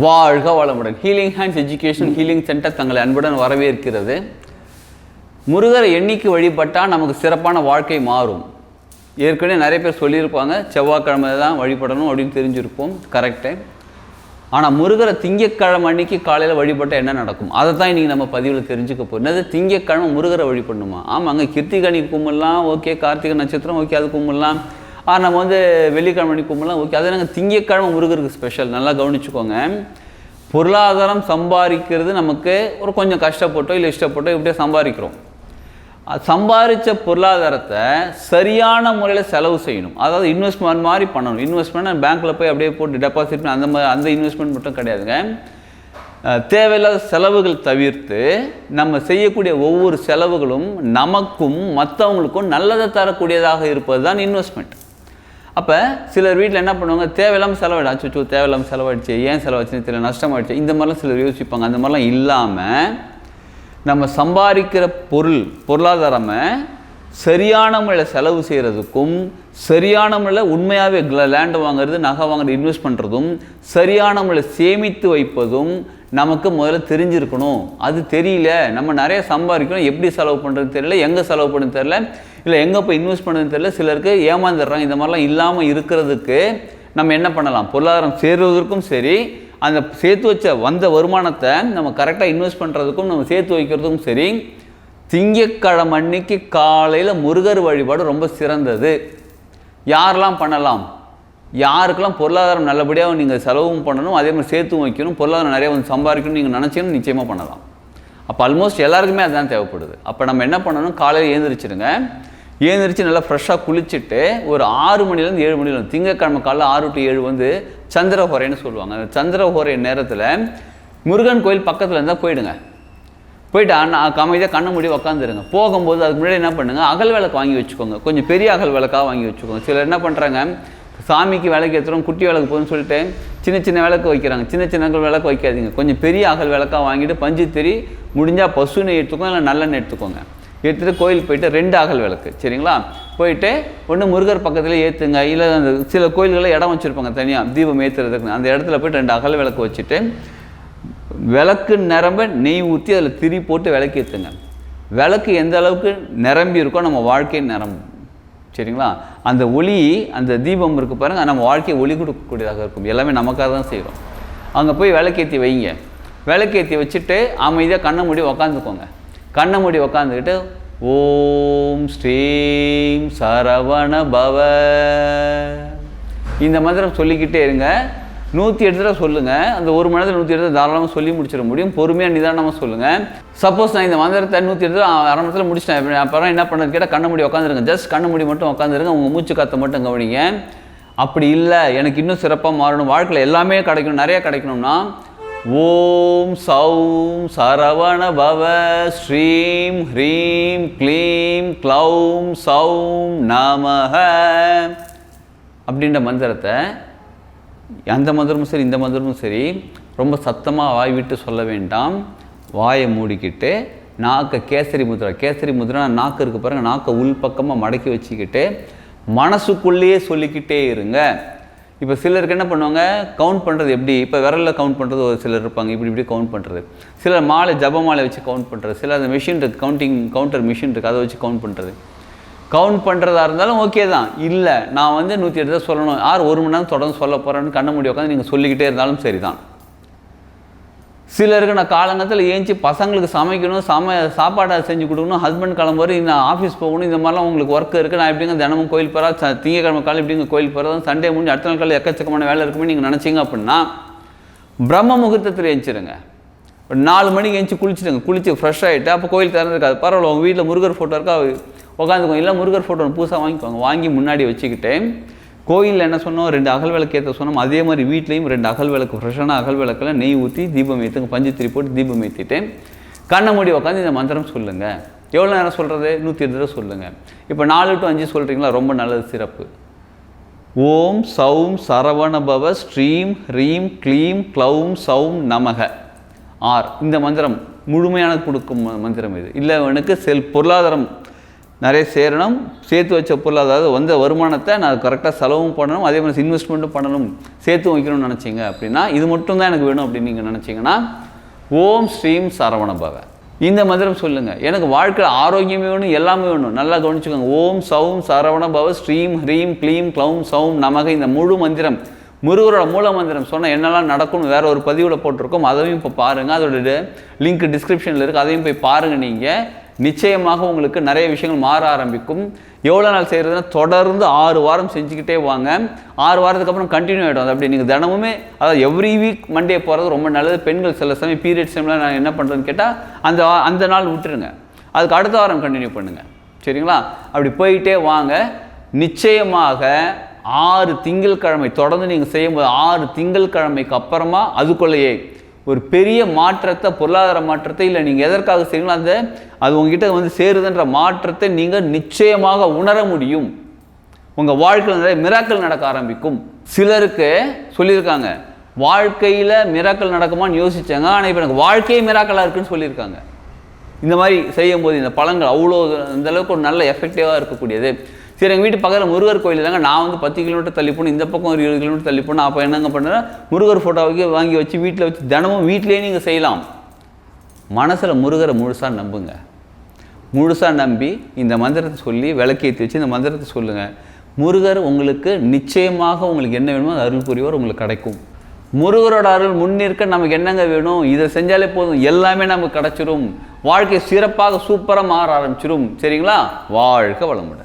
வாழ்க வளமுடன். Healing hands education healing centre தங்களை அன்புடன் வரவேற்கிறது. முருகரை எண்ணிக்கை வழிபட்டால் நமக்கு சிறப்பான வாழ்க்கை மாறும். ஏற்கனவே நிறைய பேர் சொல்லியிருப்பாங்க செவ்வாய்க்கிழமை தான் வழிபடணும் அப்படின்னு தெரிஞ்சிருப்போம் கரெக்டு ஆனால் முருகரை திங்கக்கிழமை அன்னைக்கு காலையில் வழிபட்டால் என்ன நடக்கும்? அதை தான் இன்றைக்கி நம்ம பதிவில் தெரிஞ்சுக்க போகிறோம் என்னது? திங்கக்கிழமை முருகரை வழிபடணுமா? ஆமாங்க கிருத்திகனி கும்பிடலாம் ஓகே கார்த்திகை நட்சத்திரம் ஓகே அது கும்பிடலாம். ஆ நம்ம வந்து வெள்ளிக்கிழமை அன்னைக்கு கும்பிடலாம் ஓகே அது நாங்கள் திங்கக்கிழமை முருகருக்கு ஸ்பெஷல் நல்லா கவனிச்சுக்கோங்க. பொருளாதாரம் சம்பாதிக்கிறது நமக்கு ஒரு கொஞ்சம் கஷ்டப்பட்டோ இல்லை இஷ்டப்பட்டோ இப்படியே சம்பாதிக்கிறோம். அது சம்பாதிச்ச பொருளாதாரத்தை சரியான முறையில் செலவு செய்யணும். அதாவது இன்வெஸ்ட்மெண்ட் மாதிரி பண்ணணும். இன்வெஸ்ட்மெண்ட் பேங்க்கில் போய் அப்படியே போட்டு டெபாசிட் பண்ணி அந்த மாதிரி அந்த இன்வெஸ்ட்மெண்ட் மட்டும் கிடையாதுங்க. தேவையில்லாத செலவுகள் தவிர்த்து நம்ம செய்யக்கூடிய ஒவ்வொரு செலவுகளும் நமக்கும் மற்றவங்களுக்கும் நல்லதை தரக்கூடியதாக இருப்பது தான் இன்வெஸ்ட்மெண்ட் அப்போ சிலர் வீட்டில் என்ன பண்ணுவாங்க? தேவையில்லாமல் செலவாயிடும் அச்சோ தேவையில்லாமல் செலவாயிடுச்சு ஏன் செலவாச்சுன்னு தெரியல நஷ்டமாயிடுச்சு. இந்த மாதிரிலாம் சிலர் யோசிப்பாங்க. அந்த மாதிரிலாம் இல்லாமல் நம்ம சம்பாதிக்கிற பொருள் பொருளாதாரமே சரியான முறையில் செலவு செய்கிறதுக்கும் சரியான முறையில் உண்மையாகவே லேண்டு வாங்குறது நகை வாங்குறது இன்வெஸ்ட் பண்ணுறதும் சரியான முறையில் சேமித்து வைப்பதும் நமக்கு முதல்ல தெரிஞ்சிருக்கணும். அது தெரியல. நம்ம நிறைய சம்பாதிக்கணும். எப்படி செலவு பண்ணுறது தெரியல. எங்கே செலவு பண்ணுறது தெரியல. இல்லை எங்கே போய் இன்வெஸ்ட் பண்ணுறது தெரியல. சிலருக்கு ஏமாந்துடுறாங்க. இந்த மாதிரிலாம் இல்லாமல் இருக்கிறதுக்கு நம்ம என்ன பண்ணலாம்? பொருளாதாரம் சேருவதற்கும் சரி அந்த சேர்த்து வச்ச வந்த வருமானத்தை நம்ம கரெக்டாக இன்வெஸ்ட் பண்ணுறதுக்கும் நம்ம சேர்த்து வைக்கிறதுக்கும் சரி திங்கக்கிழமை அன்னைக்கு காலையில் முருகர் வழிபாடு ரொம்ப சிறந்தது. யாரெல்லாம் பண்ணலாம்? யாருக்கெல்லாம் பொருளாதாரம் நல்லபடியாக நீங்கள் செலவும் பண்ணணும் அதே மாதிரி சேர்த்தும் வைக்கணும் பொருளாதாரம் நிறைய வந்து சம்பாதிக்கணும் நீங்கள் நினச்சிங்கன்னு நிச்சயமாக பண்ணலாம். அப்போ ஆல்மோஸ்ட் எல்லாருக்குமே அதுதான் தேவைப்படுது. அப்போ நம்ம என்ன பண்ணணும்? காலையில் ஏந்திரிச்சிடுங்க ஏந்திரிச்சு நல்லா ஃப்ரெஷ்ஷாக குளிச்சுட்டு ஒரு ஆறு மணிலேருந்து ஏழு மணில திங்கக்கிழமை காலைல ஆறு டு ஏழு வந்து சந்திர ஹோரைன்னு சொல்லுவாங்க. அந்த சந்திரஹோரை நேரத்தில் முருகன் கோயில் பக்கத்தில் இருந்தால் போயிடுங்க. போயிட்டு அண்ணா கமைதியாக கண்ணை மூடி உக்காந்துருங்க. போகும்போது அதுக்கு முன்னாடி என்ன பண்ணுங்கள் அகல் விளக்கு வாங்கி வச்சுக்கோங்க. கொஞ்சம் பெரிய அகல் விளக்காக வாங்கி வச்சுக்கோங்க. சிலர் என்ன பண்ணுறாங்க சாமிக்கு விளக்கு ஏற்றுறோம் குட்டி விளக்கு போதுன்னு சொல்லிட்டு சின்ன சின்ன விளக்கு வைக்கிறாங்க. சின்ன சின்ன விளக்கு வைக்காதீங்க. கொஞ்சம் பெரிய அகல் விளக்காக வாங்கிட்டு பஞ்சு தெரி முடிஞ்சால் பசு நெய் எடுத்துக்கோங்க இல்லை நல்லெண்ணெய் எடுத்துக்கோங்க. எடுத்துகிட்டு கோயிலுக்கு போயிட்டு ரெண்டு அகல் விளக்கு சரிங்களா? போயிட்டு ஒன்று முருகர் பக்கத்தில் ஏற்றுங்க இல்லை அந்த சில கோயில்களில் இடம் வச்சுருப்பாங்க தனியாக தீபம் ஏற்றுறதுக்கு அந்த இடத்துல போய்ட்டு ரெண்டு அகல் விளக்கு வச்சுட்டு விளக்கு நிரம்ப நெய் ஊற்றி அதில் திரி போட்டு விளக்கு ஏற்றுங்க விளக்கு எந்த அளவுக்கு நிரம்பி இருக்கோ நம்ம வாழ்க்கை நிரம்பும். சரிங்களா? அந்த ஒளி அந்த தீபம் இருக்குது பாருங்கள் நம்ம வாழ்க்கையை ஒளி கொடுக்கக்கூடியதாக இருக்கும். எல்லாமே நமக்காக தான் செய்கிறோம் அங்கே போய் விளக்கேற்றி வைங்க. விளக்கேற்றி வச்சுட்டு அமைதியாக கண்ணை மூடி உக்காந்துக்கோங்க. கண்ணை மூடி உக்காந்துக்கிட்டு ஓம் ஸ்ரீம் சரவண பவ. இந்த மந்திரம் சொல்லிக்கிட்டே இருங்க. நூற்றி எட்டு தடவை சொல்லுங்கள் அந்த ஒரு மணி நேரத்தில் நூற்றி எட்டு தாராளமாக சொல்லி முடிச்சிட முடியும். பொறுமையாக நிதானமாக சொல்லுங்கள் சப்போஸ் நான் இந்த மந்திரத்தை நூற்றி எட்டு அரை மணி நேரத்தில் முடிச்சிட்டேன். அப்புறம் என்ன பண்ணது கேட்டால் கண்ண முடி உட்காந்துருங்க ஜஸ்ட் கண்ண முடி மட்டும் உட்காந்துருங்க உங்கள் மூச்சு காற்றை மட்டும் கவனிங்க. அப்படி இல்லை. எனக்கு இன்னும் சிறப்பாக மாறணும். வாழ்க்கையில் எல்லாமே கிடைக்கணும். நிறைய கிடைக்கணும்னா ஓம் சௌம் சரவண பவ ஸ்ரீம் ஹ்ரீம் க்ளீம் க்ளௌம் சௌம் நமக அப்படின்ற மந்திரத்தை அந்த மந்திரமும் சரி இந்த மந்திரமும் சரி ரொம்ப சத்தமாக வாய் விட்டு சொல்ல வேண்டாம். வாயை மூடிக்கிட்டு நாக்கை கேசரி முத்ரா கேசரி முத்ரா நாக்கு இருக்கு பாருங்கள் நாக்கை உள் பக்கமாக மடக்கி வச்சுக்கிட்டு மனசுக்குள்ளேயே சொல்லிக்கிட்டே இருங்க. இப்போ சிலருக்கு என்ன பண்ணுவாங்க கவுண்ட் பண்ணுறது எப்படி? இப்போ விரலில் கவுண்ட் பண்ணுறது ஒரு சிலர் இருப்பாங்க இப்படி இப்படி கவுண்ட் பண்ணுறது சிலர் மாலை ஜப மாலை வச்சு கவுண்ட் பண்ணுறது சிலர் அந்த மிஷின் இருக்குது கவுண்டிங் கவுண்டர் மிஷின் இருக்குது அதை வச்சு கவுண்ட் பண்ணுறது கவுண்ட் பண்ணுறதா இருந்தாலும் ஓகே தான். இல்லை நான் வந்து நூற்றி எட்டு தான் சொல்லணும். யார் ஒரு மணி நேரம் தொடர்ந்து சொல்ல போகிறேன்னு கண்ண முடி உட்காந்து நீங்கள் சொல்லிக்கிட்டே இருந்தாலும் சரி தான் சிலருக்கு நான் காலங்கத்தில் ஏஞ்சி பசங்களுக்கு சமைக்கணும் சம சாப்பாடை செஞ்சு கொடுக்கணும் ஹஸ்பண்ட் கிளம்புற நான் ஆஃபீஸ் போகணும் இந்த மாதிரிலாம் உங்களுக்கு ஒர்க் இருக்குது நான் எப்படிங்க தினமும் கோயில் போகிறா ச திங்கக்கிழமை காலம் எப்படிங்க கோயில் போகிறதா சண்டே முடிஞ்சு அடுத்த நாள் காலையில் எக்கச்சக்கமான வேலை இருக்குமே நீங்கள் நினச்சிங்க அப்படின்னா பிரம்ம முகூர்த்தத்தில் ஏஞ்சிருங்க. ஒரு நாலு மணிக்கு எழுந்துச்சி குளிச்சுடுங்க. குளிச்சு ஃப்ரெஷ் ஆகிட்டு அப்போ கோயில் திறந்துருக்காது. பரவாயில்ல உங்கள் வீட்டில் முருகர் ஃபோட்டோ இருக்கா? உட்காந்துக்கோங்க இல்லை முருகர் ஃபோட்டோ புதுசாக வாங்கிக்கோங்க. வாங்கி முன்னாடி வச்சுக்கிட்டு கோயிலில் என்ன சொன்னோம்? ரெண்டு அகல் விளக்கு ஏற்ற சொன்னோம். அதே மாதிரி வீட்லேயும் ரெண்டு அகல் விளக்கு ஃப்ரெஷ்ஷான அகல் விளக்கில் நெய் ஊற்றி தீபம் ஏற்றுங்க பஞ்சு திரி போட்டு தீபம் ஏற்றிட்டு கண்ணை மூடி உட்காந்து இந்த மந்திரம் சொல்லுங்கள் எவ்வளோ நேரம் சொல்கிறது நூற்றி எட்டு தடவை சொல்லுங்கள் இப்போ நாலு டு அஞ்சு சொல்கிறீங்களா ரொம்ப நல்லது சிறப்பு. ஓம் சௌம் சரவணபவ ஸ்ரீம் ஹ்ரீம் க்ளீம் க்ளௌம் சௌம் நமக. ஆர். இந்த மந்திரம் முழுமையான கொடுக்கும் மந்திரம் இது. இல்லை எனக்கு செல் பொருளாதாரம் நிறைய சேரணும். சேர்த்து வச்ச பொருள் அதாவது வந்த வருமானத்தை நான் கரெக்டாக செலவும் பண்ணணும். அதே மாதிரி இன்வெஸ்ட்மெண்ட்டும் பண்ணணும். சேர்த்து வைக்கணும்னு நினச்சிங்க அப்படின்னா இது மட்டும் தான் எனக்கு வேணும் அப்படின்னு நீங்கள் நினச்சிங்கன்னா ஓம் ஸ்ரீம் சரவண பவ இந்த மந்திரம் சொல்லுங்கள் எனக்கு வாழ்க்கையில் ஆரோக்கியமே வேணும் எல்லாமே வேணும். நல்லா கவனிச்சுக்கோங்க. ஓம் சௌம் சரவண பவ ஸ்ரீம் ஹ்ரீம் க்ளீம் க்ளௌம் சௌம் நமக. இந்த முழு மந்திரம் முருகரோட மூல மந்திரம் சொன்னால் என்னெல்லாம் நடக்கும்னு வேறு ஒரு பதிவில் போட்டிருக்கோம். அதையும் இப்போ பாருங்கள் அதோட லிங்க் டிஸ்கிரிப்ஷனில் இருக்குது அதையும் போய் பாருங்கள் நீங்கள் நிச்சயமாக உங்களுக்கு நிறைய விஷயங்கள் மாற ஆரம்பிக்கும். எவ்வளோ நாள் செய்கிறதுனா தொடர்ந்து ஆறு வாரம் செஞ்சுக்கிட்டே வாங்க. ஆறு வாரத்துக்கு அப்புறம் கண்டினியூ ஆகிடும் அது அப்படி நீங்கள் தினமுமே அதாவது எவ்ரி வீக் மண்டே போகிறது ரொம்ப நல்லது. பெண்கள் சில சமயம் பீரியட்ஸ் டைமில் நான் என்ன பண்ணுறேன்னு கேட்டால் அந்த அந்த நாள் விட்டுருங்க. அதுக்கு அடுத்த வாரம் கண்டினியூ பண்ணுங்கள் சரிங்களா? அப்படி போயிட்டே வாங்க. நிச்சயமாக ஆறு திங்கட்கிழமை தொடர்ந்து நீங்கள் செய்யும்போது ஆறு திங்கட்கிழமைக்கு அப்புறமா அதுக்குள்ளேயே ஒரு பெரிய மாற்றத்தை பொருளாதார மாற்றத்தை இல்லை நீங்கள் எதற்காக செய்யணும் அந்த அது உங்ககிட்ட வந்து சேருதுன்ற மாற்றத்தை நீங்கள் நிச்சயமாக உணர முடியும். உங்கள் வாழ்க்கையில் நிறைய மிராக்கள் நடக்க ஆரம்பிக்கும். சிலருக்கு சொல்லியிருக்காங்க வாழ்க்கையில் மிராக்கள் நடக்குமான்னு யோசிச்சாங்க. ஆனால் இப்போ எனக்கு வாழ்க்கையே மிராக்கலாக இருக்குன்னு சொல்லியிருக்காங்க. இந்த மாதிரி செய்யும்போது இந்த பழங்கள் அவ்வளோ அந்தளவுக்கு ஒரு நல்ல எஃபெக்டிவாக இருக்கக்கூடியது. சரி எங்கள் வீட்டு பக்கத்தில் முருகர் கோயில் தாங்க நான் வந்து பத்து கிலோமீட்டர் தள்ளி போகணும் இந்த பக்கம் ஒரு இருபது கிலோமீட்டர் தள்ளி போகணும் அப்போ என்னங்க பண்ணுறேன் முருகர் ஃபோட்டோவுக்கு வாங்கி வச்சு வீட்டில் வச்சு தினமும் வீட்டிலேயே நீங்கள் செய்யலாம். மனசில் முருகரை முழுசாக நம்புங்க. முழுசாக நம்பி இந்த மந்திரத்தை சொல்லி விளக்கேற்றி வச்சு இந்த மந்திரத்தை சொல்லுங்கள் முருகர் உங்களுக்கு நிச்சயமாக உங்களுக்கு என்ன வேணுமோ அது அருள் புரிவார் உங்களுக்கு கிடைக்கும். முருகரோட அருள் முன்னிற்க நமக்கு என்னங்க வேணும்? இதை செஞ்சாலே போதும். எல்லாமே நமக்கு கிடச்சிரும். வாழ்க்கை சிறப்பாக சூப்பராக மாற ஆரம்பிச்சிரும். சரிங்களா? வாழ்க வளமுடன்.